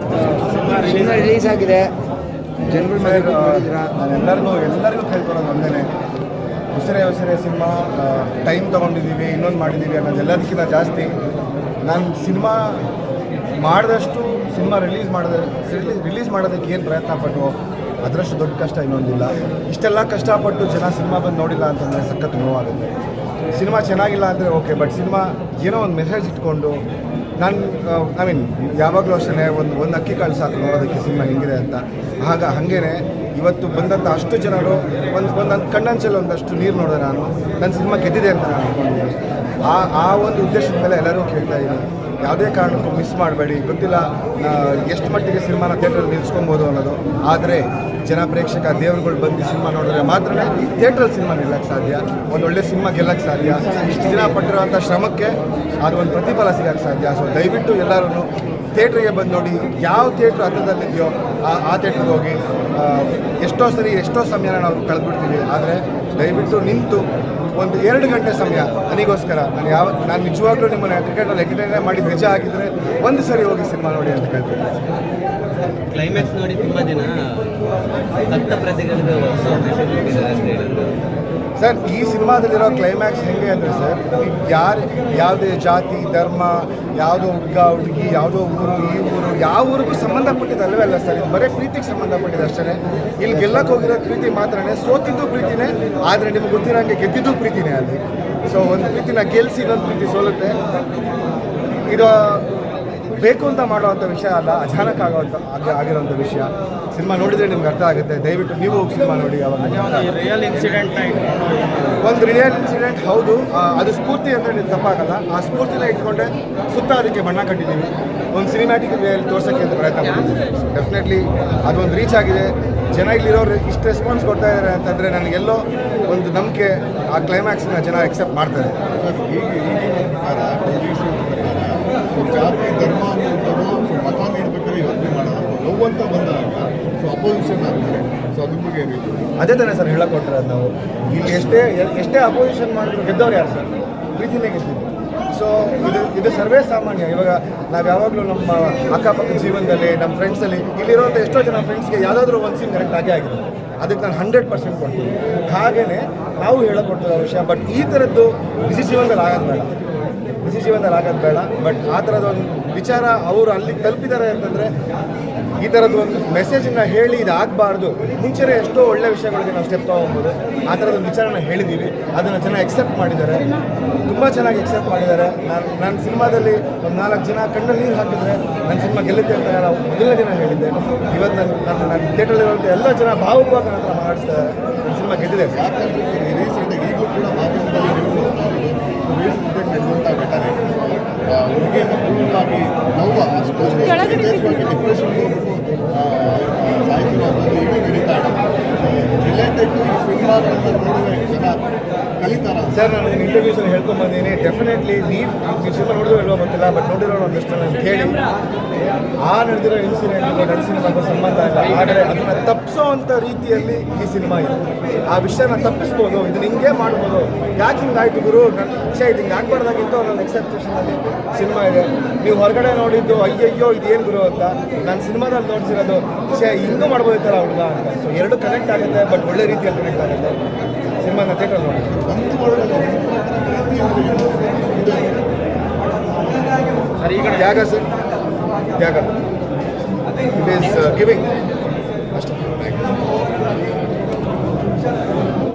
Cinema release ಆಗಿದೆ. ಜನಗಳ ಮೇಲೆ ನಾನೆಲ್ಲರಿಗೂ ಎಲ್ಲರಿಗೂ ಕೇಳ್ಕೊಳ್ಳೋದು ಒಂದೇನೆ. ಉಸಿರೇ ಉಸಿರೇ ಸಿನಿಮಾ ಟೈಮ್ ತೊಗೊಂಡಿದ್ದೀವಿ ಇನ್ನೊಂದು ಮಾಡಿದ್ದೀವಿ ಅನ್ನೋದು ಎಲ್ಲದಕ್ಕಿಂತ ಜಾಸ್ತಿ. ನಾನು ಸಿನಿಮಾ ಮಾಡಿದಷ್ಟು ಸಿನಿಮಾ ರಿಲೀಸ್ ಮಾಡಿದ ರಿಲೀಸ್ ಮಾಡೋದಕ್ಕೆ ಏನು ಪ್ರಯತ್ನ ಪಟ್ಟು ಅದರಷ್ಟು ದೊಡ್ಡ ಕಷ್ಟ ಇನ್ನೊಂದಿಲ್ಲ. ಇಷ್ಟೆಲ್ಲ ಕಷ್ಟಪಟ್ಟು ಜನ ಸಿನಿಮಾ ಬಂದು ನೋಡಿಲ್ಲ ಅಂತಂದರೆ ಸಖತ್ ನೋವಾಗುತ್ತೆ. ಸಿನಿಮಾ ಚೆನ್ನಾಗಿಲ್ಲ ಅಂದರೆ ಓಕೆ ಬಟ್ ಸಿನಿಮಾ ಏನೋ ಒಂದು ಮೆಸೇಜ್ ಇಟ್ಕೊಂಡು ನಾನು ಐ ಮೀನ್ ಯಾವಾಗಲೂ ಅಷ್ಟೇ ಒಂದು ಒಂದು ಅಕ್ಕಿ ಕಾಳು ಸಾಕು ನೋಡೋದಕ್ಕೆ ಸಿನಿಮಾ ಹೆಂಗಿದೆ ಅಂತ. ಆಗ ಹಾಗೇನೆ, ಇವತ್ತು ಬಂದಂಥ ಅಷ್ಟು ಜನರು, ಒಂದು ಒಂದು ಕಣ್ಣಂಚಲ್ಲಿ ಒಂದಷ್ಟು ನೀರು ನೋಡಿದೆ ನಾನು. ನನ್ನ ಸಿನಿಮಾ ಗೆದ್ದಿದೆ ಅಂತ ನಾನು ಅಂದ್ಕೊಂಡಿದ್ದೀನಿ ಆ ಆ ಒಂದು ಉದ್ದೇಶದ ಮೇಲೆ ಎಲ್ಲರೂ ಕೇಳ್ತಾ ಇದ್ದೀನಿ ಯಾವುದೇ ಕಾರಣಕ್ಕೂ ಮಿಸ್ ಮಾಡಬೇಡಿ. ಗೊತ್ತಿಲ್ಲ ಎಷ್ಟು ಮಟ್ಟಿಗೆ ಸಿನಿಮಾನ ಥಿಯೇಟ್ರಲ್ಲಿ ನಿಲ್ಲಿಸ್ಕೊಬೋದು ಅನ್ನೋದು. ಆದರೆ ಜನ ಪ್ರೇಕ್ಷಕ ದೇವರುಗಳು ಬಂದು ಸಿನಿಮಾ ನೋಡಿದ್ರೆ ಮಾತ್ರ ಥಿಯೇಟ್ರಲ್ಲಿ ಸಿನಿಮಾ ನಿಲ್ಲಕ್ಕೆ ಸಾಧ್ಯ. ಒಂದು ಒಳ್ಳೆ ಸಿನಿಮಾ ಗೆಲ್ಲಕ್ಕೆ ಸಾಧ್ಯ. ಇಷ್ಟು ದಿನ ಪಟ್ಟಿರುವಂಥ ಶ್ರಮಕ್ಕೆ ಅದು ಒಂದು ಪ್ರತಿಫಲ ಸಿಗಕ್ಕೆ ಸಾಧ್ಯ. ಸೊ ದಯವಿಟ್ಟು ಎಲ್ಲರೂ ಥಿಯೇಟ್ರಿಗೆ ಬಂದು ನೋಡಿ ಯಾವ ಥಿಯೇಟ್ರ್ ಹತ್ತಿರದಲ್ಲಿದೆಯೋ ಆ ಆ ಥಿಯೇಟ್ರಿಗೆ ಹೋಗಿ ಎಷ್ಟೋ ಸರಿ ಎಷ್ಟೋ ಸಮಯನ ನಾವು ಕಳೆದ್ಬಿಡ್ತೀವಿ. ಆದರೆ ದಯವಿಟ್ಟು ನಿಂತು ಒಂದು ಎರಡು ಗಂಟೆ ಸಮಯ ನನಗೋಸ್ಕರ, ನಾನು ಯಾವ ನಾನು ನಿಜವಾಗ್ಲೂ ನಿಮ್ಮನ್ನು ಕ್ರಿಕೆಟಲ್ಲಿ ಎಂಟರ್ಟೈನ್ ಮಾಡಿ ನಿಜ ಆಗಿದ್ದರೆ ಒಂದು ಸರಿ ಹೋಗಿ ಸಿನಿಮಾ ನೋಡಿ ಅಂತ ಕೇಳ್ತೀನಿ ಕ್ಲೈಮ್ಯಾಕ್ಸ್ ನೋಡಿ ತುಂಬ ದಿನ ಭಕ್ತ ಪ್ರತಿಗಳಿಗೆ ಸರ್, ಈ ಸಿನಿಮಾದಲ್ಲಿರೋ ಕ್ಲೈಮ್ಯಾಕ್ಸ್ ಹೆಂಗೆ ಅಂದರೆ ಸರ್ ಯಾರು, ಯಾವುದೇ ಜಾತಿ, ಧರ್ಮ, ಯಾವುದೋ ಹುಡುಗ ಹುಡುಗಿ, ಯಾವುದೋ ಊರು, ಈ ಊರು, ಯಾವ ಊರಿಗೂ ಸಂಬಂಧಪಟ್ಟಿದ್ದು ಅಲ್ಲವೇ ಅಲ್ಲ ಸರ್, ಇದು ಬರೀ ಪ್ರೀತಿಗೆ ಸಂಬಂಧಪಟ್ಟಿದೆ ಅಷ್ಟೇ ಇಲ್ಲಿ ಗೆಲ್ಲಕ್ಕೆ ಹೋಗಿರೋ ಪ್ರೀತಿ ಮಾತ್ರನೇ, ಸೋತಿದ್ದು ಪ್ರೀತಿನೇ, ಆದರೆ ನಿಮ್ಗೆ ಗೊತ್ತಿರೋಂಗೆ ಗೆದ್ದಿದ್ದು ಪ್ರೀತಿನೇ ಅಲ್ಲಿ. ಸೊ ಒಂದು ಪ್ರೀತಿನ ಗೆಲ್ಲಿಸಿ ಇನ್ನೊಂದು ಪ್ರೀತಿ ಸೋಲುತ್ತೆ. ಇದು ಬೇಕು ಅಂತ ಮಾಡುವಂಥ ವಿಷಯ ಅಲ್ಲ ಅಚಾನಕ್ ಆಗೋವಂಥ ಆಗಿ ಆಗಿರೋಂಥ ವಿಷಯ. ಸಿನಿಮಾ ನೋಡಿದರೆ ನಿಮ್ಗೆ ಅರ್ಥ ಆಗುತ್ತೆ. ದಯವಿಟ್ಟು ನೀವು ಹೋಗಿ ಸಿನಿಮಾ ನೋಡಿ ಅವಾಗ ರಿಯಲ್ ಇನ್ಸಿಡೆಂಟ್ನ ಒಂದು ರಿಯಲ್ ಇನ್ಸಿಡೆಂಟ್ ಹೌದು. ಅದು ಸ್ಫೂರ್ತಿ ಅಂದರೆ ನೀವು ತಪ್ಪಾಗಲ್ಲ. ಆ ಸ್ಫೂರ್ತಿನ ಇಟ್ಕೊಂಡೆ ಸುತ್ತ ಅದಕ್ಕೆ ಬಣ್ಣ ಕಟ್ಟಿದ್ದೀವಿ. ಒಂದು ಸಿನಿಮ್ಯಾಟಿಕ್ ವೇಯಲ್ಲಿ ತೋರ್ಸೋಕ್ಕೆ ಅಂತ ಪ್ರಯತ್ನ ಮಾಡಿದ್ದೀವಿ ಡೆಫಿನೆಟ್ಲಿ ಅದೊಂದು ರೀಚ್ ಆಗಿದೆ. ಜನ ಇಲ್ಲಿರೋರು ಇಷ್ಟು ರೆಸ್ಪಾನ್ಸ್ ಕೊಡ್ತಾ ಇದ್ದಾರೆ ಅಂತಂದರೆ ನನಗೆಲ್ಲೋ ಒಂದು ನಂಬಿಕೆ ಆ ಕ್ಲೈಮ್ಯಾಕ್ಸ್ನ ಜನ ಎಕ್ಸೆಪ್ಟ್ ಮಾಡ್ತಾರೆ ಸರ್ ಈಗ ಈಗಿನ ಪ್ರಕಾರ ಪೊಲಿಟಿಷಿಯನ್ ಪ್ರಕಾರ ಸೊ ಜಾತಿ ಧರ್ಮ ಅನ್ನೋಂಥದ್ದು ಸೊ ಮತ ನೀಡಬೇಕಾದ್ರೆ ಯೋಚನೆ ಮಾಡೋದು ಲವ್ ಅಂತ ಬಂದಾಗ ಸೊ ಅಪೋಸಿಷನ್ ಆಗ್ತಾರೆ ಸೊ ಅದೇ ತಾನೇ ಸರ್ ಹೇಳಕ್ ಕೊಟ್ರ ನಾವು. ಇಲ್ಲಿ ಎಷ್ಟೇ ಎಷ್ಟೇ ಅಪೋಸಿಷನ್ ಮಾಡಿದ್ರು ಗೆದ್ದವ್ರು ಯಾರು ಸರ್? ಪ್ರೀತಿನೇ ಗೆದ್ದಿದ್ದು. ಸೊ ಇದು ಇದು ಸರ್ವೇ ಸಾಮಾನ್ಯ. ಇವಾಗ ನಾವು ಯಾವಾಗಲೂ ನಮ್ಮ ಅಕ್ಕಪಕ್ಕ ಜೀವನದಲ್ಲಿ, ನಮ್ಮ ಫ್ರೆಂಡ್ಸಲ್ಲಿ ಇಲ್ಲಿರುವಂಥ ಎಷ್ಟೋ ಜನ ಫ್ರೆಂಡ್ಸ್ಗೆ ಯಾವುದಾದ್ರೂ ಒಂದು ಸೀನ್ ಕರೆಕ್ಟ್ ಆಗೇ ಆಗಿದೆ. ಅದಕ್ಕೆ ನಾನು ಹಂಡ್ರೆಡ್ ಪರ್ಸೆಂಟ್ ಕೊಡ್ತೀನಿ. ಹಾಗೆಯೇ ನಾವು ಹೇಳಕೊಟ್ಟಿರೋ ವಿಷಯ ಬಟ್ ಈ ಥರದ್ದು ಬಿಸಿ ಜೀವನದಲ್ಲಿ ಆಗೋದು ಬೇಡ. ಬಿಸಿ ಜೀವನದಲ್ಲಿ ಆಗೋದು ಬೇಡ. ಬಟ್ ಆ ಥರದ ಒಂದು ವಿಚಾರ ಅವರು ಅಲ್ಲಿ ತಲುಪಿದ್ದಾರೆ ಅಂತಂದರೆ ಈ ಥರದ್ದು ಒಂದು ಮೆಸೇಜನ್ನು ಹೇಳಿ ಇದು ಆಗಬಾರ್ದು ಮುಂಚೆನೇ ಎಷ್ಟೋ ಒಳ್ಳೆ ವಿಷಯಗಳಿಗೆ ನಾವು ಸ್ಟೆಪ್ ತೊಗೊಬೋದು. ಆ ಥರದ ವಿಚಾರನ ಹೇಳಿದ್ದೀವಿ ಅದನ್ನು ಜನ ಎಕ್ಸೆಪ್ಟ್ ಮಾಡಿದ್ದಾರೆ. ತುಂಬ ಚೆನ್ನಾಗಿ ಎಕ್ಸೆಪ್ಟ್ ಮಾಡಿದ್ದಾರೆ. ನಾನು ನನ್ನ ಸಿನಿಮಾದಲ್ಲಿ ಒಂದು ನಾಲ್ಕು ಜನ ಕಣ್ಣಲ್ಲಿ ನೀರು ಹಾಕಿದರೆ ನನ್ನ ಸಿನಿಮಾ ಗೆಲ್ಲುತ್ತೆ ಅಂತ ನಾವು ಮೊದಲನೇ ದಿನ ಹೇಳಿದ್ದೆ. ಇವತ್ತು ನಾನು ನನ್ನ ನನ್ನ ಥಿಯೇಟ್ರಲ್ಲಿರುವಂಥ ಎಲ್ಲ ಜನ ಭಾವುಕವಾಗಿ ನನ್ನ ಹತ್ರ ಮಾಡಿಸ್ತಾರೆ ನನ್ನ ಸಿನಿಮಾ ಗೆದ್ದಿದೆ. ಹುಡುಗಿಯನ್ನು ಕ್ರೂರವಾಗಿ ನೋವು ಹೋಗ್ಬಿಟ್ಟು ಸಾಯ್ತಿರುವಂಥದ್ದು ಈಗ ನಡೀತಾ ಇದೆ ರಿಲೇಟೆಡ್ ನೋಡಿದ್ರೆ ಜನ ಕಲಿತಾರ? ಸರ್, ನಾನು ಇದನ್ನ ಇಂಟರ್ವ್ಯೂಸಲ್ಲಿ ಹೇಳ್ಕೊಂಡ್ ಬಂದೀನಿ. ಡೆಫಿನೆಟ್ಲಿ ನೀವು ನೀವು ಸಿನಿಮಾ ನೋಡಿದ್ರು ಇಲ್ವೋ ಗೊತ್ತಿಲ್ಲ ಬಟ್ ನೋಡಿರೋ ಒಂದಷ್ಟು ಅಂತ ಹೇಳಿ ಆ ನಡೆದಿರೋ ಇನ್ಸಿಡೆಂಟ್ ನನ್ನ ಸಿನಿಮಾಗೂ ಸಂಬಂಧ ಇಲ್ಲ. ಆದರೆ ಅದನ್ನ ತಪ್ಪಿಸೋ ಅಂತ ರೀತಿಯಲ್ಲಿ ಈ ಸಿನಿಮಾ ಇದೆ. ಆ ವಿಷಯನ ತಪ್ಪಿಸ್ಬೋದು, ಇದನ್ನ ಹಿಂಗೆ ಮಾಡ್ಬೋದು. ಯಾಕೆ ಹಿಂಗಾಯ್ತು ಗುರು? ನನ್ನ ವಿಷಯ ಇದು ಹಿಂಗೆ ಆಗ್ಬಾರ್ದಾಗಿತ್ತು ನನ್ನ ಎಕ್ಸೆಪ್ಟೇಷನಲ್ಲಿ ಸಿನಿಮಾ ಇದೆ. ನೀವು ಹೊರಗಡೆ ನೋಡಿದ್ದು, ಅಯ್ಯಯ್ಯೋ, ಇದೇನು ಗುರು ಅಂತ. ನಾನು ಸಿನಿಮಾದಲ್ಲಿ ನೋಡ್ಸಿರೋದು ವಿಷಯ ಹಿಂಗೂ ಮಾಡ್ಬೋದಿತ್ತಲ್ಲ ಹುಡುಗ ಅಂತ. ಸೊ ಎರಡು ಕನೆಕ್ಟ್ ಆಗುತ್ತೆ ಬಟ್ ಒಳ್ಳೆ ರೀತಿಯಲ್ಲಿ ಕನೆಕ್ಟ್ ಆಗುತ್ತೆ. ಸಿನಿಮಾನ ಕಥೆ ಸರ್ ಈಗ ತ್ಯಾಗ ಸರ್ ತ್ಯಾಗ ಇಟ್ ಈಸ್ ಗಿವಿಂಗ್ ಅಷ್ಟೇ